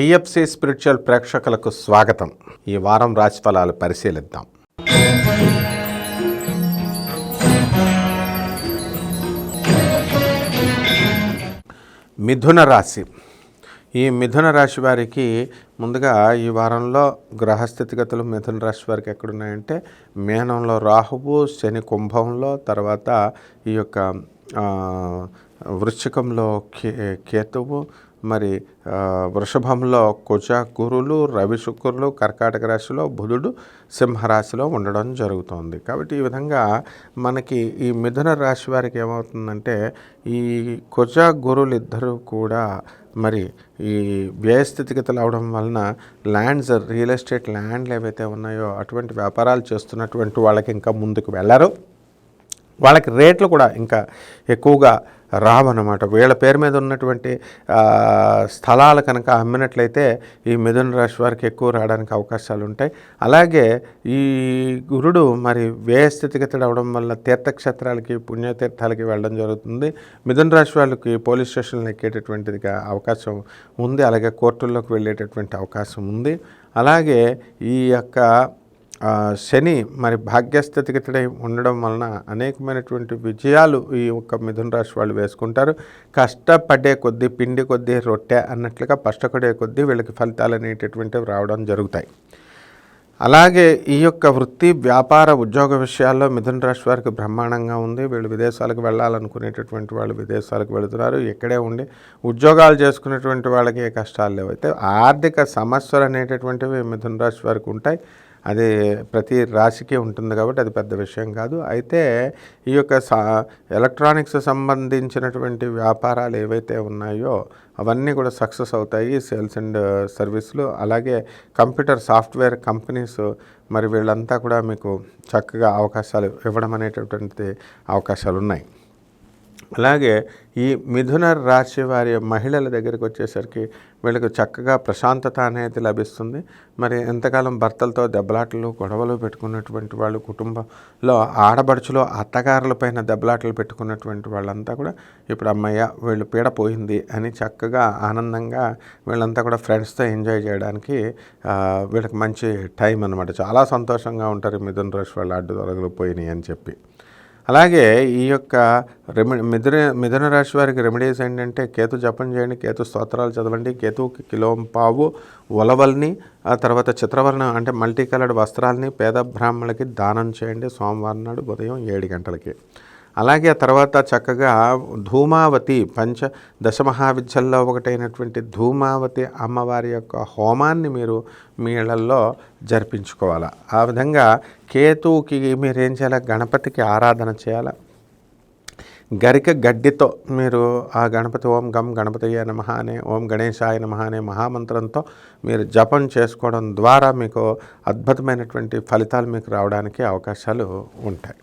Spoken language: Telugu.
టిఎఫ్సి స్పిరిచువల్ ప్రేక్షకులకు స్వాగతం. ఈ వారం రాశిఫలాలు పరిశీలిద్దాం. మిథున రాశి. ఈ మిథున రాశి వారికి ముందుగా ఈ వారంలో గ్రహస్థితిగతులు మిథున రాశి వారికి ఎక్కడున్నాయంటే మేనంలో రాహువు శని కుంభంలో తర్వాత ఈ యొక్క వృశ్చికంలో కే కేతువు మరి వృషభంలో కుజ గురులు రవి శుక్రులు కర్కాటక రాశిలో బుధుడు సింహరాశిలో ఉండడం జరుగుతోంది. కాబట్టి ఈ విధంగా మనకి ఈ మిథున రాశి వారికి ఏమవుతుందంటే ఈ కుజ గురులు ఇద్దరు కూడా మరి ఈ వ్యయస్థితిగతులు అవడం వలన ల్యాండ్స్ రియల్ ఎస్టేట్ ల్యాండ్లు ఏవైతే ఉన్నాయో అటువంటి వ్యాపారాలు చేస్తున్నటువంటి వాళ్ళకి ఇంకా ముందుకు వెళ్ళరు. వాళ్ళకి రేట్లు కూడా ఇంకా ఎక్కువగా రావన్నమాట. వీళ్ళ పేరు మీద ఉన్నటువంటి స్థలాలు కనుక అమ్మినట్లయితే ఈ మిథున రాశి వారికి ఎక్కువ రావడానికి అవకాశాలు ఉంటాయి అలాగే ఈ గురుడు మరి వ్యయ స్థితిగతుడు అవడం వల్ల తీర్థక్షేత్రాలకి పుణ్యతీర్థాలకి వెళ్ళడం జరుగుతుంది. మిథున రాశి వాళ్ళకి పోలీస్ స్టేషన్లు ఎక్కేటటువంటిదిగా అవకాశం ఉంది. అలాగే కోర్టుల్లోకి వెళ్ళేటటువంటి అవకాశం ఉంది. అలాగే ఈ యొక్క శని మరి భాగ్యస్థితిగతుడై ఉండడం వలన అనేకమైనటువంటి విజయాలు ఈ యొక్క మిథున రాశి వాళ్ళు వేసుకుంటారు. కష్టపడే కొద్దీ పిండి కొద్దీ రొట్టె అన్నట్లుగా కష్టపడే కొద్దీ వీళ్ళకి ఫలితాలు అనేటటువంటివి రావడం జరుగుతాయి. అలాగే ఈ యొక్క వృత్తి వ్యాపార ఉద్యోగ విషయాల్లో మిథున రాశి వారికి బ్రహ్మాండంగా ఉంది. వీళ్ళు విదేశాలకు వెళ్ళాలనుకునేటటువంటి వాళ్ళు విదేశాలకు వెళుతున్నారు. ఇక్కడే ఉండి ఉద్యోగాలు చేసుకునేటువంటి వాళ్ళకి ఏ కష్టాలు లేవు. అయితే ఆర్థిక సమస్యలు అనేటటువంటివి మిథున రాశి వారికి ఉంటాయి. అది ప్రతి రాశికి ఉంటుంది కాబట్టి అది పెద్ద విషయం కాదు. అయితే ఈ యొక్క సా ఎలక్ట్రానిక్స్ సంబంధించినటువంటి వ్యాపారాలు ఏవైతే ఉన్నాయో అవన్నీ కూడా సక్సెస్ అవుతాయి సేల్స్ అండ్ సర్వీసులు. అలాగే కంప్యూటర్ సాఫ్ట్వేర్ కంపెనీస్ మరి వీళ్ళంతా కూడా మీకు చక్కగా అవకాశాలు ఇవ్వడం అనేటటువంటి అవకాశాలు ఉన్నాయి. అలాగే ఈ మిథున రాశి వారి మహిళల దగ్గరికి వచ్చేసరికి వీళ్ళకి చక్కగా ప్రశాంతత అనేది లభిస్తుంది. మరి ఎంతకాలం భర్తలతో దెబ్బలాటలు గొడవలు పెట్టుకున్నటువంటి వాళ్ళు కుటుంబంలో ఆడబడుచులో అత్తగారులపైన దెబ్బలాటలు పెట్టుకున్నటువంటి వాళ్ళంతా కూడా ఇప్పుడు అమ్మయ్య వీళ్ళు పీడ పోయింది అని చక్కగా ఆనందంగా వీళ్ళంతా కూడా ఫ్రెండ్స్తో ఎంజాయ్ చేయడానికి వీళ్ళకి మంచి టైం అనమాట చాలా సంతోషంగా ఉంటారు మిథున రాశి వాళ్ళు అడ్డు తొలగలు పోయినాయి అని చెప్పి. అలాగే ఈ యొక్క రెమి మిథున మిథున రాశి వారికి రెమెడీస్ ఏంటంటే కేతు జపం చేయండి కేతు స్తోత్రాలు చదవండి కేతువుకి కిలోంపావు ఉలవల్ని ఆ తర్వాత చిత్రవర్ణం అంటే మల్టీ కలర్డ్ వస్త్రాలని పేద బ్రాహ్మణులకి దానం చేయండి సోమవారం నాడు ఉదయం ఏడు గంటలకి. అలాగే ఆ తర్వాత చక్కగా ధూమావతి పంచ దశమహావిద్యల్లో ఒకటైనటువంటి ధూమావతి అమ్మవారి యొక్క హోమాన్ని మీరు మీ ఇళ్ళలో జరిపించుకోవాలి. ఆ విధంగా కేతువుకి మీరు ఏం చేయాలి? గణపతికి ఆరాధన చేయాలి? గరిక గడ్డితో మీరు ఆ గణపతి ఓం గం గణపతయ్య నమ అనే ఓం గణేశాయ నమ అనే మహామంత్రంతో మీరు జపం చేసుకోవడం ద్వారా మీకు అద్భుతమైనటువంటి ఫలితాలు మీకు రావడానికి అవకాశాలు ఉంటాయి.